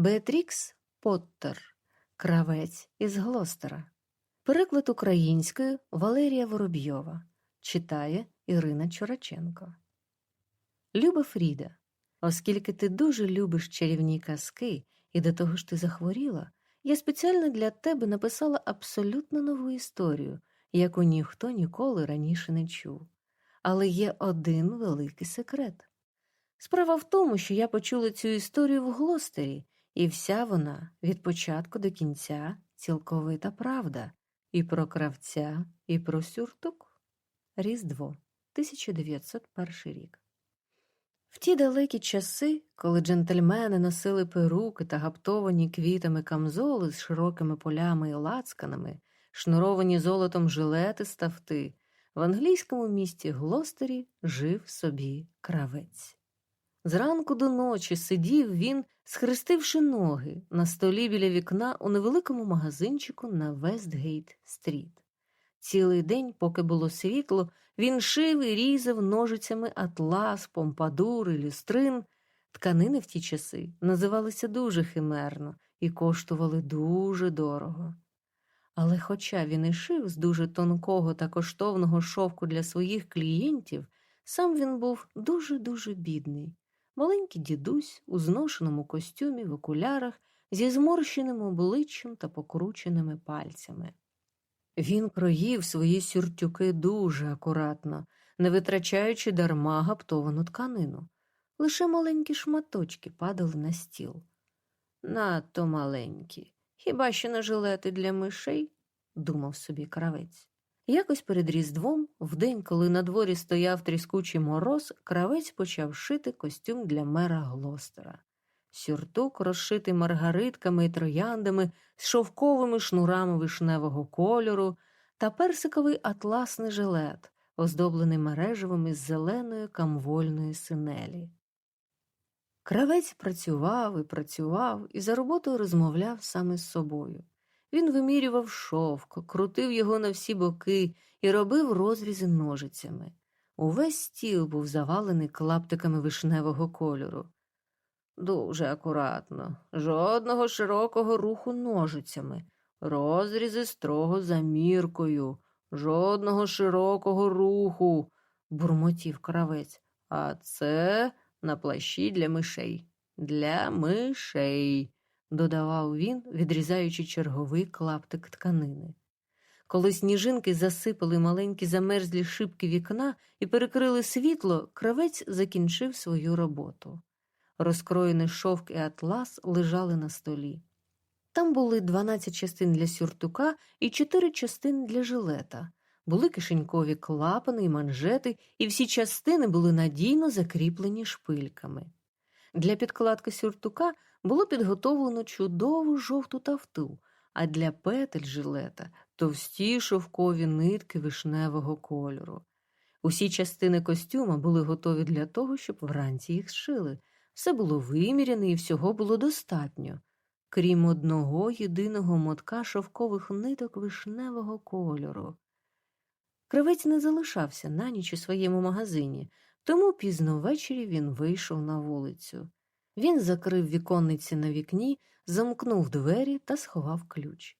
Беатрікс Поттер, Кравець із Глостера. Переклад українською Валерія Воробйова. Читає Ірина Чураченко. Люба Фріда, оскільки ти дуже любиш чарівні казки і до того ж ти захворіла, я спеціально для тебе написала абсолютно нову історію, яку ніхто ніколи раніше не чув. Але є один великий секрет. Справа в тому, що я почула цю історію в Глостері, і вся вона від початку до кінця цілковита правда і про кравця, і про сюртук. Різдво, 1901 рік. В ті далекі часи, коли джентльмени носили перуки та гаптовані квітами камзоли з широкими полями і лацканами, шнуровані золотом жилети ставти, в англійському місті Глостері жив собі кравець. Зранку до ночі сидів він, схрестивши ноги на столі біля вікна у невеликому магазинчику на Вестгейт стріт. Цілий день, поки було світло, він шив і різав ножицями атлас, помпадур і люстрин. Тканини в ті часи називалися дуже химерно і коштували дуже дорого. Але хоча він і шив з дуже тонкого та коштовного шовку для своїх клієнтів, сам він був дуже-дуже бідний. Маленький дідусь у зношеному костюмі в окулярах зі зморщеним обличчям та покрученими пальцями. Він кроїв свої сюртюки дуже акуратно, не витрачаючи дарма гаптовану тканину. Лише маленькі шматочки падали на стіл. Надто маленькі, хіба що на жилети для мишей, думав собі кравець. Якось перед Різдвом, в день, коли на дворі стояв тріскучий мороз, кравець почав шити костюм для мера Глостера. Сюртук, розшитий маргаритками і трояндами, з шовковими шнурами вишневого кольору та персиковий атласний жилет, оздоблений мережевим із зеленої камвольної синелі. Кравець працював і працював і за роботою розмовляв саме з собою. Він вимірював шовк, крутив його на всі боки і робив розрізи ножицями. Увесь стіл був завалений клаптиками вишневого кольору. Дуже акуратно, жодного широкого руху ножицями, розрізи строго за міркою, жодного широкого руху, бурмотів кравець. А це на плащі для мишей. Для мишей, додавав він, відрізаючи черговий клаптик тканини. Коли сніжинки засипали маленькі замерзлі шибки вікна і перекрили світло, кравець закінчив свою роботу. Розкроєний шовк і атлас лежали на столі. Там були 12 частин для сюртука і 4 частини для жилета, були кишенькові клапани і манжети, і всі частини були надійно закріплені шпильками. Для підкладки сюртука було підготовлено чудову жовту тафту, а для петель жилета товсті шовкові нитки вишневого кольору. Усі частини костюма були готові для того, щоб вранці їх зшили. Все було виміряне і всього було достатньо, крім одного єдиного мотка шовкових ниток вишневого кольору. Кривець не залишався на ніч у своєму магазині, тому пізно ввечері він вийшов на вулицю. Він закрив віконниці на вікні, замкнув двері та сховав ключ.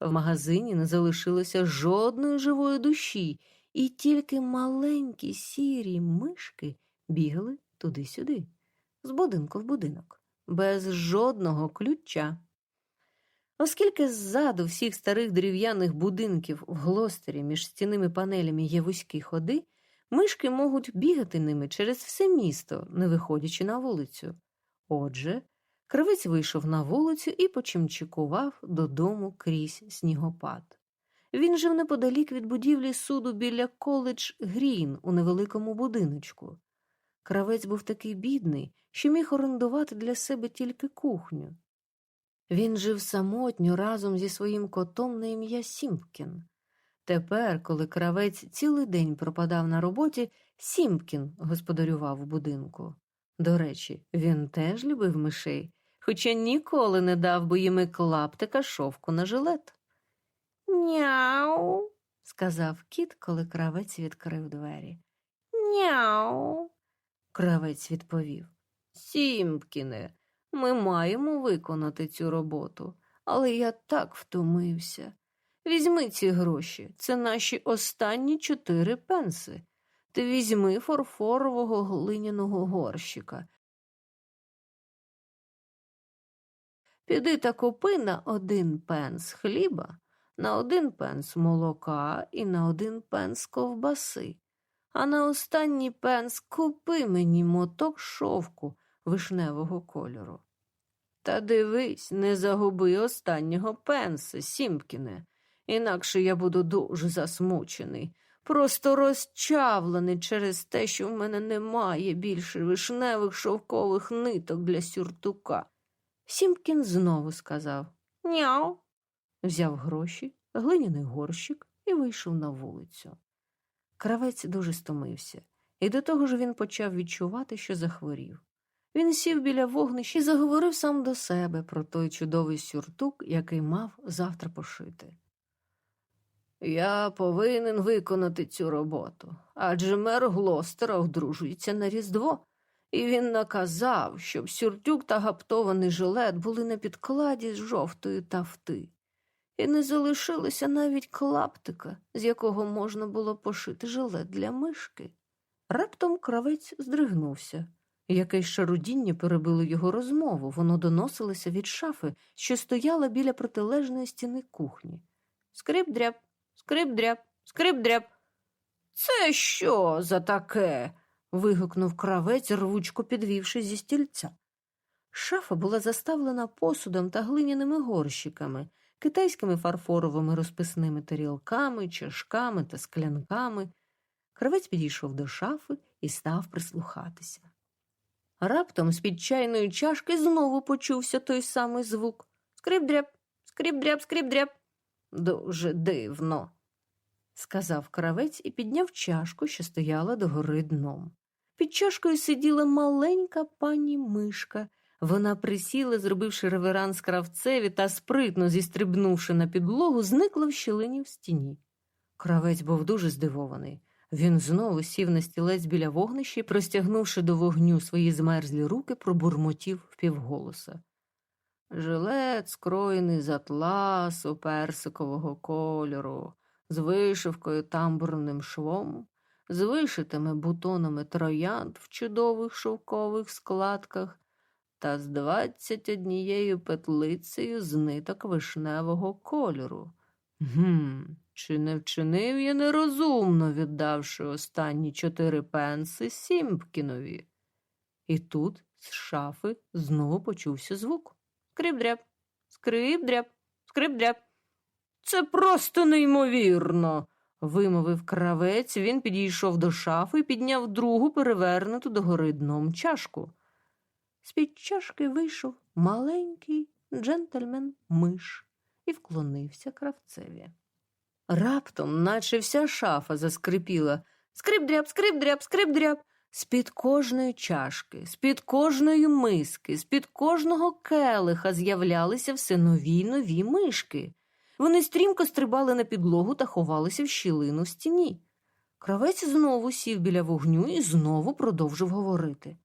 В магазині не залишилося жодної живої душі, і тільки маленькі сірі мишки бігали туди-сюди з будинку в будинок, без жодного ключа. Оскільки ззаду всіх старих дерев'яних будинків в глостері між стінними панелями є вузькі ходи, мишки можуть бігати ними через все місто, не виходячи на вулицю. Отже, кривець вийшов на вулицю і почимчикував додому крізь снігопад. Він жив неподалік від будівлі суду біля коледж Грін у невеликому будиночку. Кравець був такий бідний, що міг орендувати для себе тільки кухню. Він жив самотньо разом зі своїм котом на ім'я Сімпкін. Тепер, коли кравець цілий день пропадав на роботі, Сімпкін господарював у будинку. До речі, він теж любив мишей, хоча ніколи не дав би їм і клаптика шовку на жилет. Няу, сказав кіт, коли кравець відкрив двері. Няу. Кравець відповів. Сімпкіне, Ми маємо виконати цю роботу, але я так втомився. Візьми ці гроші, це наші останні чотири пенси. Ти візьми фарфорового глиняного горщика. Піди та купи на один пенс хліба, на один пенс молока і на один пенс ковбаси. А на останній пенс купи мені моток шовку вишневого кольору. Та дивись, не загуби останнього пенса, Сімпкіне, інакше я буду дуже засмучений, просто розчавлений через те, що в мене немає більше вишневих шовкових ниток для сюртука. Сімпкін знову сказав Няу. Взяв гроші, глиняний горщик і вийшов на вулицю. Кравець дуже стомився, і до того ж він почав відчувати, що захворів. Він сів біля вогнища і заговорив сам до себе про той чудовий сюртук, який мав завтра пошити. Я повинен виконати цю роботу, адже мер Глостера одружується на Різдво, і він наказав, щоб сюртюк та гаптований жилет були на підкладі з жовтої тафти, і не залишилося навіть клаптика, з якого можна було пошити жилет для мишки. Раптом кравець здригнувся. Якесь шарудіння перебило його розмову, воно доносилося від шафи, що стояла біля протилежної стіни кухні. Скрип-дряб, скрип-дряб, скрип-дряб. Це що за таке? вигукнув кравець, рвучко підвівши зі стільця. Шафа була заставлена посудом та глиняними горщиками, китайськими фарфоровими розписними тарілками, чашками та склянками. Кравець підійшов до шафи і став прислухатися. Раптом з-під чайної чашки знову почувся той самий звук скрип-дряб, скрип-дряб, скрип-дряб. Дуже дивно, сказав кравець і підняв чашку, що стояла догори дном. Під чашкою сиділа маленька пані мишка. Вона присіла, зробивши реверанс кравцеві та спритно зістрибнувши на підлогу, зникла в щілині в стіні. Кравець був дуже здивований. Він знову сів на стілець біля вогнища і, простягнувши до вогню свої змерзлі руки, пробурмотів впівголоса. Жилет скроєний з атласу персикового кольору, з вишивкою тамбурним швом, з вишитими бутонами троянд в чудових шовкових складках та з двадцять однією петлицею з ниток вишневого кольору. Гм, чи не вчинив я нерозумно, віддавши останні чотири пенси Сімпкінові? І тут з шафи знову почувся звук. Скрип-дряб, скрип-дряб, скрип-дряб. Це просто неймовірно. вимовив кравець, він підійшов до шафи і підняв другу перевернуту догори дном чашку. З-під чашки вийшов маленький джентльмен миш і вклонився кравцеві. Раптом, наче вся шафа заскрипіла скрип-дряб, скрип-дряб, скрип-дряб. З-під кожної чашки, з-під кожної миски, з-під кожного келиха з'являлися все нові нові мишки. Вони стрімко стрибали на підлогу та ховалися в щілину в стіні. Кравець знову сів біля вогню і знову продовжив говорити.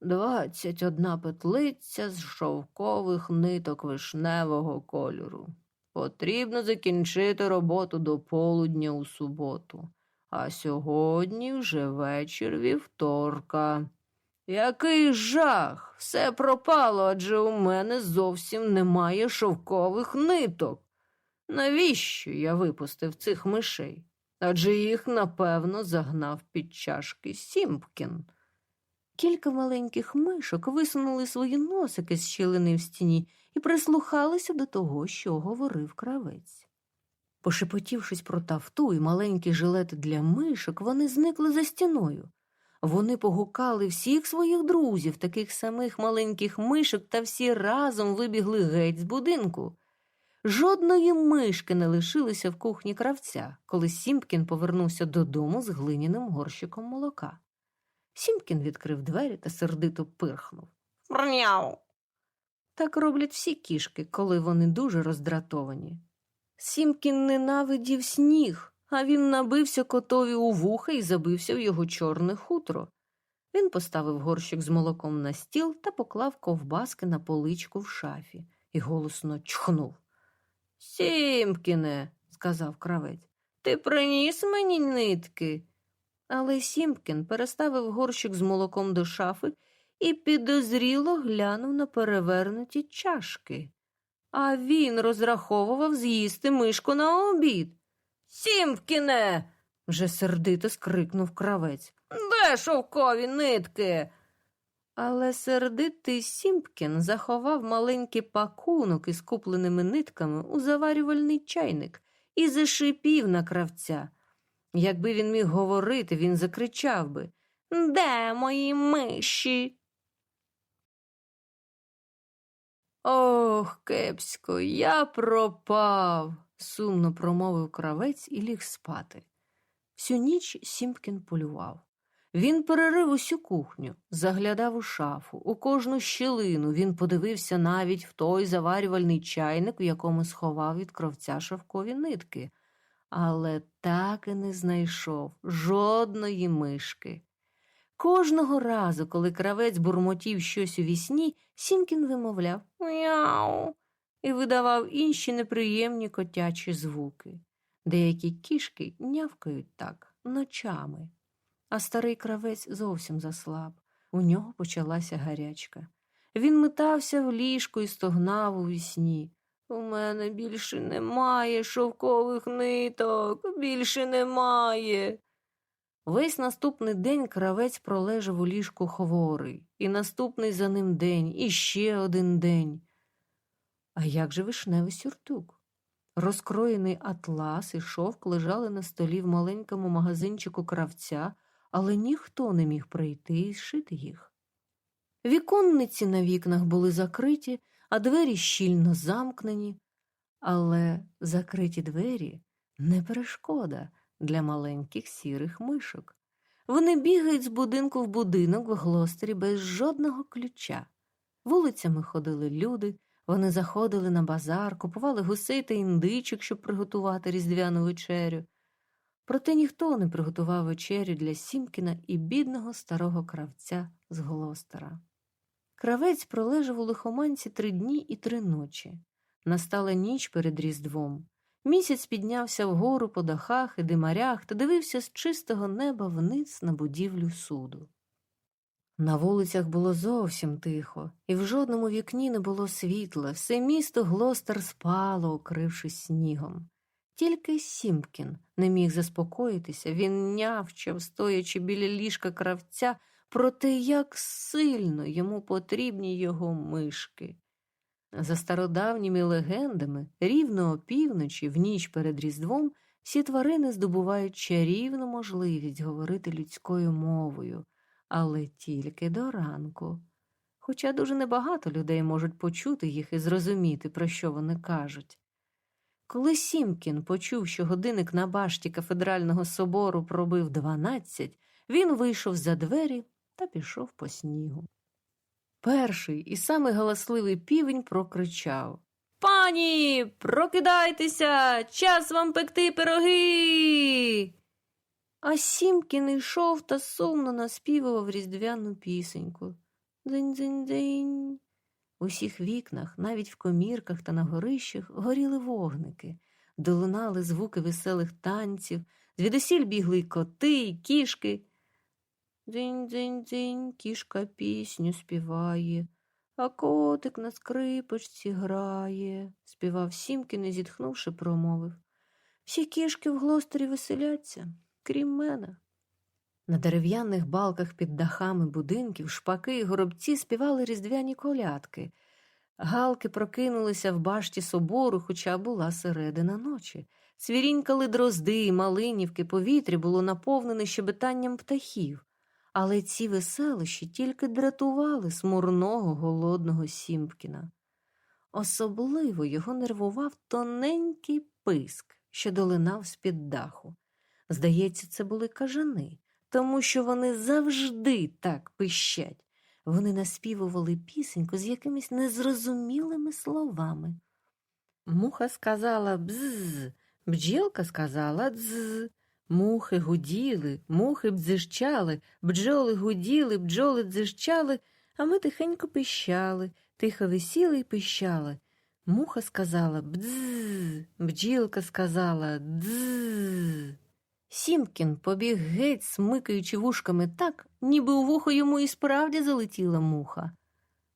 Двадцять одна петлиця з шовкових ниток вишневого кольору. Потрібно закінчити роботу до полудня у суботу, а сьогодні вже вечір вівторка. Який жах! Все пропало, адже у мене зовсім немає шовкових ниток. Навіщо я випустив цих мишей? Адже їх, напевно, загнав під чашки Сімпкін. Кілька маленьких мишок висунули свої носики з щілини в стіні і прислухалися до того, що говорив кравець. Пошепотівшись про тафту і маленькі жилети для мишок, вони зникли за стіною. Вони погукали всіх своїх друзів, таких самих маленьких мишок, та всі разом вибігли геть з будинку. Жодної мишки не лишилося в кухні кравця, коли Сімпкін повернувся додому з глиняним горщиком молока. Сімпкін відкрив двері та сердито пирхнув. Мрняу. Так роблять всі кішки, коли вони дуже роздратовані. Сімкін ненавидів сніг, а він набився котові у вуха і забився в його чорне хутро. Він поставив горщик з молоком на стіл та поклав ковбаски на поличку в шафі і голосно чхнув. Сімкіне, сказав кравець, ти приніс мені нитки. Але Сімкін переставив горщик з молоком до шафи і підозріло глянув на перевернуті чашки. А він розраховував з'їсти мишку на обід. Сімкіне. вже сердито скрикнув кравець. Де шовкові нитки? Але сердитий Сімпкін заховав маленький пакунок із купленими нитками у заварювальний чайник і зашипів на кравця. Якби він міг говорити, він закричав би Де мої миші? Ох, кепсько, я пропав, сумно промовив кравець і ліг спати. Всю ніч Сімпкін полював. Він перерив усю кухню, заглядав у шафу, у кожну щілину. Він подивився навіть в той заварювальний чайник, в якому сховав від кровця шовкові нитки, але так і не знайшов жодної мишки. Кожного разу, коли кравець бурмотів щось у вісні, Сімкін вимовляв «Мяу» і видавав інші неприємні котячі звуки. Деякі кішки нявкають так ночами. А старий кравець зовсім заслаб. У нього почалася гарячка. Він метався в ліжку і стогнав у вісні. У мене більше немає шовкових ниток, більше немає. Весь наступний день кравець пролежав у ліжку хворий, і наступний за ним день, і ще один день. А як же вишневий сюртук? Розкроєний атлас і шовк лежали на столі в маленькому магазинчику кравця, але ніхто не міг прийти і зшити їх. Віконниці на вікнах були закриті, а двері щільно замкнені, але закриті двері не перешкода для маленьких сірих мишок. Вони бігають з будинку в будинок в глостері без жодного ключа. Вулицями ходили люди, вони заходили на базар, купували гусей та індичок, щоб приготувати різдвяну вечерю. Проте ніхто не приготував вечерю для Сімкіна і бідного старого кравця з Глостера. Кравець пролежав у лихоманці три дні і три ночі. Настала ніч перед Різдвом. Місяць піднявся вгору по дахах і димарях та дивився з чистого неба вниз на будівлю суду. На вулицях було зовсім тихо, і в жодному вікні не було світла, все місто Глостер спало, укрившись снігом. Тільки Сімкін не міг заспокоїтися, він нявчав, стоячи біля ліжка кравця, про те, як сильно йому потрібні його мишки. За стародавніми легендами, рівно опівночі, в ніч перед Різдвом, всі тварини здобувають чарівну можливість говорити людською мовою, але тільки до ранку. Хоча дуже небагато людей можуть почути їх і зрозуміти, про що вони кажуть. Коли Сімкін почув, що годинник на башті кафедрального собору пробив дванадцять, він вийшов за двері та пішов по снігу. Перший і самий галасливий півень прокричав Пані, прокидайтеся, час вам пекти пироги. А Сімкін йшов та сумно наспівував різдвяну пісеньку. Дзинь-дзинь-дзинь. У всіх вікнах, навіть в комірках та на горищах, горіли вогники, долунали звуки веселих танців, звідусіль бігли коти, й кішки. Дзинь-дзинь-дзинь, кішка пісню співає, а котик на скрипочці грає, співав Сімкін і, зітхнувши, промовив. Всі кішки в глостері веселяться, крім мене. На дерев'яних балках під дахами будинків шпаки і горобці співали різдвяні колядки. Галки прокинулися в башті собору, хоча була середина ночі. Цвірінькали дрозди, малинівки, повітря було наповнене щебетанням птахів. Але ці веселищі тільки дратували смурного голодного Сімпкіна. Особливо його нервував тоненький писк, що долинав з-під даху. Здається, це були кажани, тому що вони завжди так пищать. Вони наспівували пісеньку з якимись незрозумілими словами. Муха сказала бзз, бджілка сказала дз, Мухи гуділи, мухи бдзищали, бджоли гуділи, бджоли дзищали, а ми тихенько пищали, тихо висіли й пищали. Муха сказала бдз, бджілка сказала дз. Сімкін побіг геть, смикаючи вушками так, ніби у вухо йому і справді залетіла муха.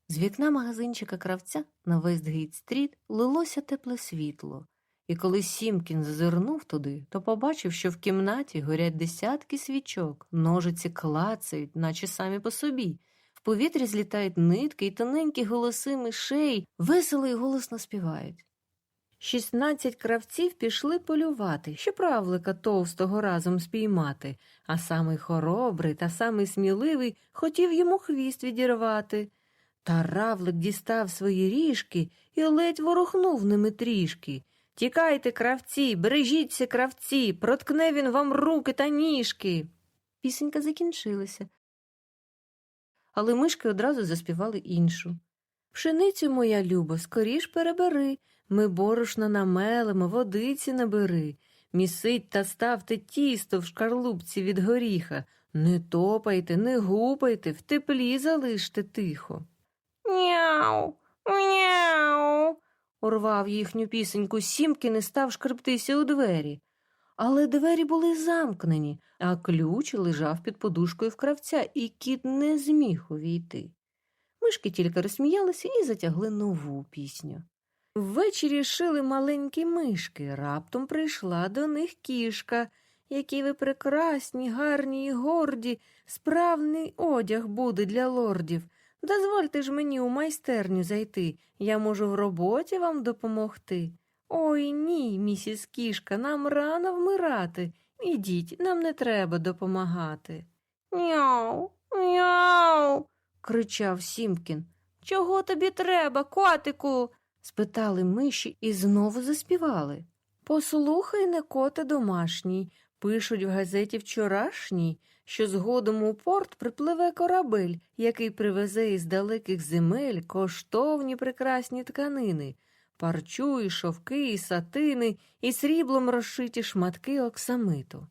З вікна магазинчика кравця на Вестгейт-стріт лилося тепле світло, і коли Сімкін зазирнув туди, то побачив, що в кімнаті горять десятки свічок, ножиці клацають, наче самі по собі. В повітрі злітають нитки і тоненькі голоси мишей, весело і голосно співають. Шістнадцять кравців пішли полювати, щоб равлика товстого разом спіймати, а самий хоробрий та самий сміливий хотів йому хвіст відірвати. Та равлик дістав свої ріжки і ледь ворухнув ними трішки. Тікайте, кравці, бережіться, кравці, проткне він вам руки та ніжки. Пісенька закінчилася. Але мишки одразу заспівали іншу. Пшеницю, моя любо, скоріш перебери, ми борошна намелемо, водиці набери. Місить та ставте тісто в шкарлупці від горіха. Не топайте, не гупайте, в теплі залиште тихо. Няу, няу. Урвав їхню пісеньку Сімкін і став шкрептися у двері. Але двері були замкнені, а ключ лежав під подушкою в кравця, і кіт не зміг увійти. Мишки тільки розсміялися і затягли нову пісню. Ввечері шили маленькі мишки, раптом прийшла до них кішка. Які ви прекрасні, гарні і горді, справний одяг буде для лордів. Дозвольте ж мені у майстерню зайти, я можу в роботі вам допомогти. Ой ні, місіс кішка, нам рано вмирати. Ідіть, нам не треба допомагати. Няу, няу. кричав Сімкін. Чого тобі треба, котику? спитали миші і знову заспівали. Послухай, не коте домашній, пишуть в газеті вчорашній, що згодом у порт припливе корабель, який привезе із далеких земель коштовні прекрасні тканини, парчу, і шовки, і сатини, і сріблом розшиті шматки оксамиту.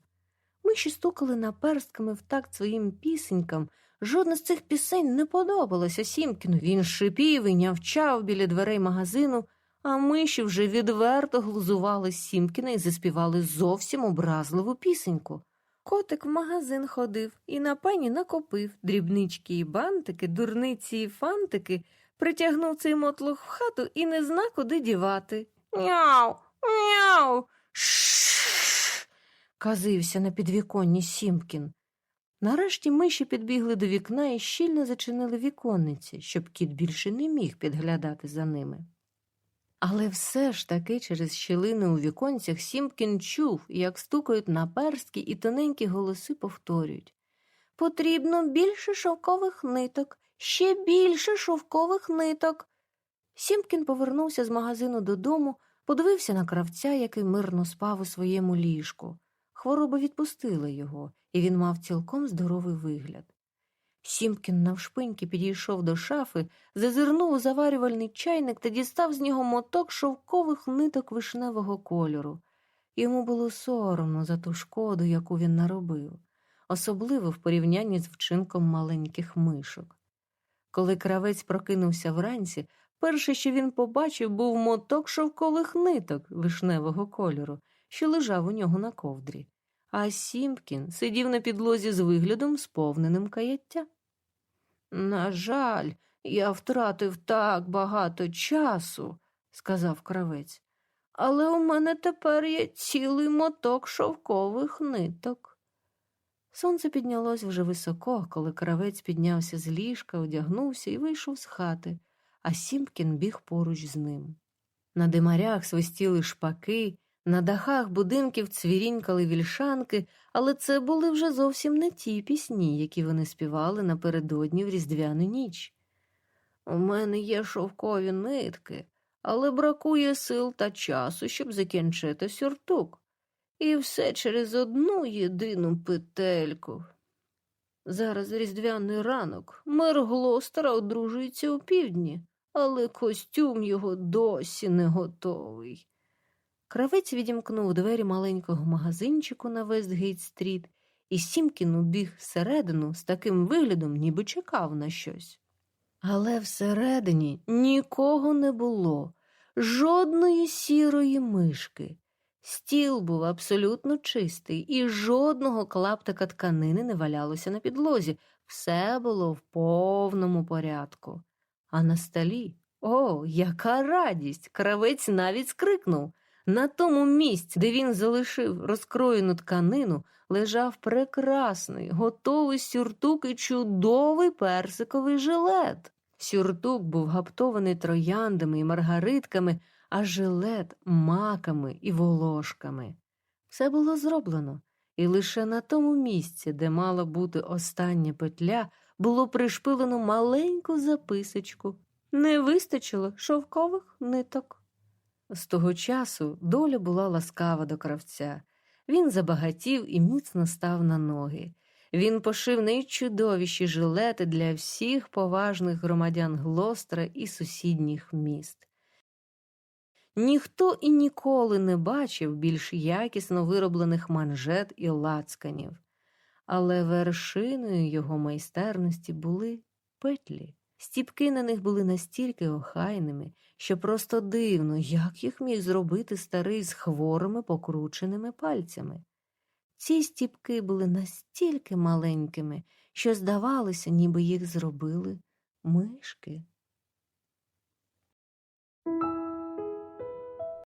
Миші стукали наперстками в такт своїм пісенькам. Жодна з цих пісень не подобалася Сімкіну. Він шипів і нявчав біля дверей магазину, а миші вже відверто глузували Сімкіна і заспівали зовсім образливу пісеньку. Котик в магазин ходив і на пені накопив дрібнички і бантики, дурниці і фантики, притягнув цей мотлух в хату і не зна, куди дівати. Няу, няу. Шш. казився на підвіконні Сімкін. Нарешті миші підбігли до вікна і щільно зачинили віконниці, щоб кіт більше не міг підглядати за ними. Але все ж таки через щілини у віконцях Сімкін чув, як стукають наперстки і тоненькі голоси повторюють Потрібно більше шовкових ниток, ще більше шовкових ниток. Сімкін повернувся з магазину додому, подивився на кравця, який мирно спав у своєму ліжку. Хвороба відпустила його, і він мав цілком здоровий вигляд. Сімкін навшпиньки підійшов до шафи, зазирнув у заварювальний чайник та дістав з нього моток шовкових ниток вишневого кольору. Йому було соромно за ту шкоду, яку він наробив, особливо в порівнянні з вчинком маленьких мишок. Коли кравець прокинувся вранці, перше, що він побачив, був моток шовкових ниток вишневого кольору, що лежав у нього на ковдрі а Сімпкін сидів на підлозі з виглядом сповненим каяття. На жаль, я втратив так багато часу, сказав кравець, але у мене тепер є цілий моток шовкових ниток. Сонце піднялось вже високо, коли кравець піднявся з ліжка, одягнувся і вийшов з хати, а Сімпкін біг поруч з ним. На димарях свистіли шпаки, на дахах будинків цвірінькали вільшанки, але це були вже зовсім не ті пісні, які вони співали напередодні в Різдвяну ніч. У мене є шовкові нитки, але бракує сил та часу, щоб закінчити сюртук. І все через одну єдину петельку. Зараз різдвяний ранок, мер Глостера одружується у півдні, але костюм його досі не готовий. Кравець відімкнув двері маленького магазинчику на Вестгейт-стріт і Сімкін убіг всередину з таким виглядом, ніби чекав на щось. Але всередині нікого не було, жодної сірої мишки. Стіл був абсолютно чистий, і жодного клаптика тканини не валялося на підлозі. Все було в повному порядку. А на столі, о, яка радість! Кравець навіть скрикнув. На тому місці, де він залишив розкроєну тканину, лежав прекрасний, готовий сюртук і чудовий персиковий жилет. Сюртук був гаптований трояндами і маргаритками, а жилет маками і волошками. Все було зроблено, і лише на тому місці, де мала бути остання петля, було пришпилено маленьку записочку. Не вистачило шовкових ниток. З того часу доля була ласкава до кравця. Він забагатів і міцно став на ноги. Він пошив найчудовіші жилети для всіх поважних громадян Глостра і сусідніх міст. Ніхто і ніколи не бачив більш якісно вироблених манжет і лацканів, але вершиною його майстерності були петлі. Стіпки на них були настільки охайними, що просто дивно, як їх міг зробити старий з хворими покрученими пальцями. Ці стіпки були настільки маленькими, що здавалося, ніби їх зробили мишки.